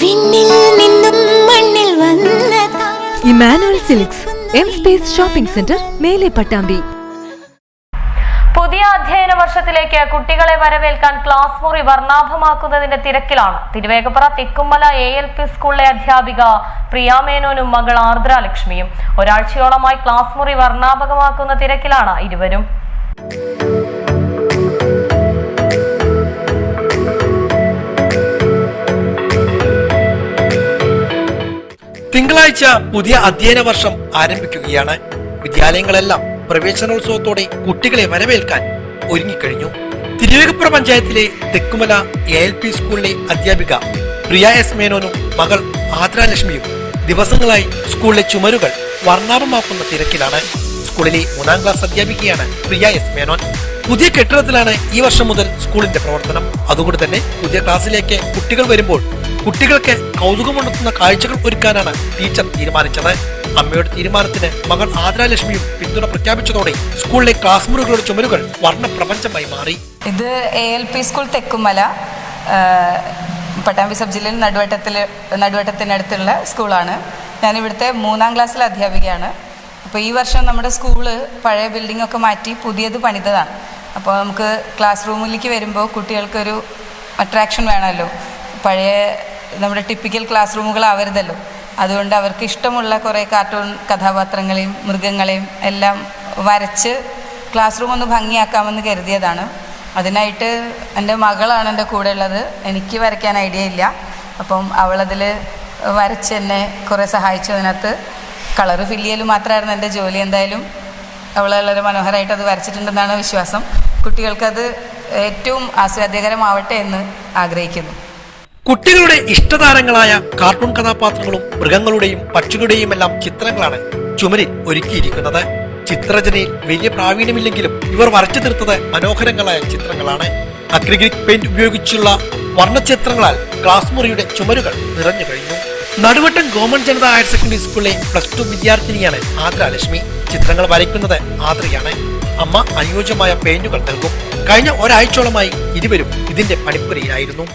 വിണ്ണിൽ നിന്നും മണ്ണിൽ വന്ന താരം Emmanuel silks M space shopping centre Mele Pattambi. പുതിയ അധ്യയന വർഷത്തിലേക്ക് കുട്ടികളെ വരവേൽക്കാൻ ക്ലാസ് മുറി വർണാഭമാക്കുന്നതിന്റെ തിരക്കിലാണ്. Thiruvegappura Thikkumala A L P സ്കൂളിലെ അധ്യാപിക പ്രിയാമേനോനും മകൾ ആർദ്ര ലക്ഷ്മിയും. ഒരാഴ്ചയോളമായി ക്ലാസ് മുറി വർണാഭകമാക്കുന്ന തിരക്കിലാണ് ഇരുവരും. തിങ്കളാഴ്ച പുതിയ അധ്യയന വർഷം ആരംഭിക്കുകയാണ്. വിദ്യാലയങ്ങളെല്ലാം പ്രവേശനോത്സവത്തോടെ കുട്ടികളെ വരവേൽക്കാൻ ഒരുങ്ങിക്കഴിഞ്ഞു. തിരുവേഗപ്പുറ പഞ്ചായത്തിലെ തെക്കുമല എ എൽ പി സ്കൂളിലെ അധ്യാപിക പ്രിയ എസ് മേനോനും മകൾ ആദ്രാലക്ഷ്മിയും ദിവസങ്ങളായി സ്കൂളിലെ ചുമരുകൾ വർണാഭമാക്കുന്ന തിരക്കിലാണ്. സ്കൂളിലെ മൂന്നാം ക്ലാസ് അധ്യാപികയാണ് പ്രിയ എസ് മേനോൻ. പുതിയ കെട്ടിടത്തിലാണ് ഈ വർഷം മുതൽ സ്കൂളിന്റെ പ്രവർത്തനം. അതുകൊണ്ട് തന്നെ പുതിയ ക്ലാസ്സിലേക്ക് കുട്ടികൾ വരുമ്പോൾ കുട്ടികൾക്ക് കൗതുകമുണർത്തുന്ന കാഴ്ചകൾ ഒരുക്കാനാണ് ടീച്ചർ തീരുമാനിച്ചത്. അമ്മയുടെ തീരുമാനത്തിന് മകൾ ആദരാലക്ഷ്മിയും പിന്തുണ പ്രഖ്യാപിച്ചതോടെ സ്കൂളിലെ ക്ലാസ് മുറികളുടെ ചുമരുകൾ വർണപ്രപഞ്ചമായി മാറി. ഇത് A L P school Thekkumala Pattambi sub ജില്ലയിൽ നടുവട്ടത്തിൽ നടുവട്ടത്തിനടുത്തുള്ള സ്കൂളാണ്. ഞാൻ ഞാനിവിടുത്തെ മൂന്നാം ക്ലാസ്സിലെ അധ്യാപികയാണ്. അപ്പോൾ ഈ വർഷം നമ്മുടെ സ്കൂൾ പഴയ ബിൽഡിംഗ് ഒക്കെ മാറ്റി പുതിയത് പണിതതാണ്. അപ്പോൾ നമുക്ക് ക്ലാസ് റൂമിലേക്ക് വരുമ്പോൾ കുട്ടികൾക്കൊരു അട്രാക്ഷൻ വേണമല്ലോ. പഴയ നമ്മുടെ ടിപ്പിക്കൽ ക്ലാസ് റൂമുകളാവരുതല്ലോ അതുകൊണ്ട് അവർക്ക് ഇഷ്ടമുള്ള കുറേ കാർട്ടൂൺ കഥാപാത്രങ്ങളെയും മൃഗങ്ങളെയും എല്ലാം വരച്ച് ക്ലാസ് റൂം ഒന്ന് ഭംഗിയാക്കാമെന്ന് കരുതിയതാണ്. അതിനായിട്ട് എന്റെ മകളാണ് എന്റെ കൂടെ ഉള്ളത്. എനിക്ക് വരയ്ക്കാൻ ഐഡിയ ഇല്ല. അപ്പം അവളതിൽ വരച്ച് എന്നെ കുറേ സഹായിച്ചു. അതിനകത്ത് കളറ് ഫില്ല് ചെയ്യൽ മാത്രമായിരുന്നു എന്റെ ജോലി. എന്തായാലും അവൾ വളരെ മനോഹരമായിട്ട് അത് വരച്ചിട്ടുണ്ടെന്നാണ് വിശ്വാസം. കുട്ടികൾക്കത് ഏറ്റവും ആസ്വാദ്യകരമാവട്ടെ എന്ന് ആഗ്രഹിക്കുന്നു. കുട്ടികളുടെ ഇഷ്ടതാരങ്ങളായ കാർട്ടൂൺ കഥാപാത്രങ്ങളും മൃഗങ്ങളുടെയും പക്ഷികളുടെയും എല്ലാം ചിത്രങ്ങളാണ് ചുമരിൽ ഒരുക്കിയിരിക്കുന്നത്. ചിത്രരചനയിൽ വലിയ പ്രാവീണ്യമില്ലെങ്കിലും ഇവർ വരച്ചു തീർത്തത് മനോഹരങ്ങളായ ചിത്രങ്ങളാണ്. അക്രിഗ്രിക് പെയിന്റ് ഉപയോഗിച്ചുള്ള വർണചിത്രങ്ങളാൽ ക്ലാസ് മുറിയുടെ ചുമരുകൾ നിറഞ്ഞു കഴിഞ്ഞു. Naduvattam government Janatha higher secondary സ്കൂളിലെ പ്ലസ് ടു വിദ്യാർത്ഥിനിയാണ് ആദ്രലക്ഷ്മി ചിത്രങ്ങൾ വരയ്ക്കുന്നത് ആദ്രയാണ് അമ്മ അനുയോജ്യമായ പെയിന്റുകൾ നൽകും. കഴിഞ്ഞ ഒരാഴ്ചയോളമായി ഇരുവരും ഇതിന്റെ പണിപ്പുരയിലായിരുന്നു.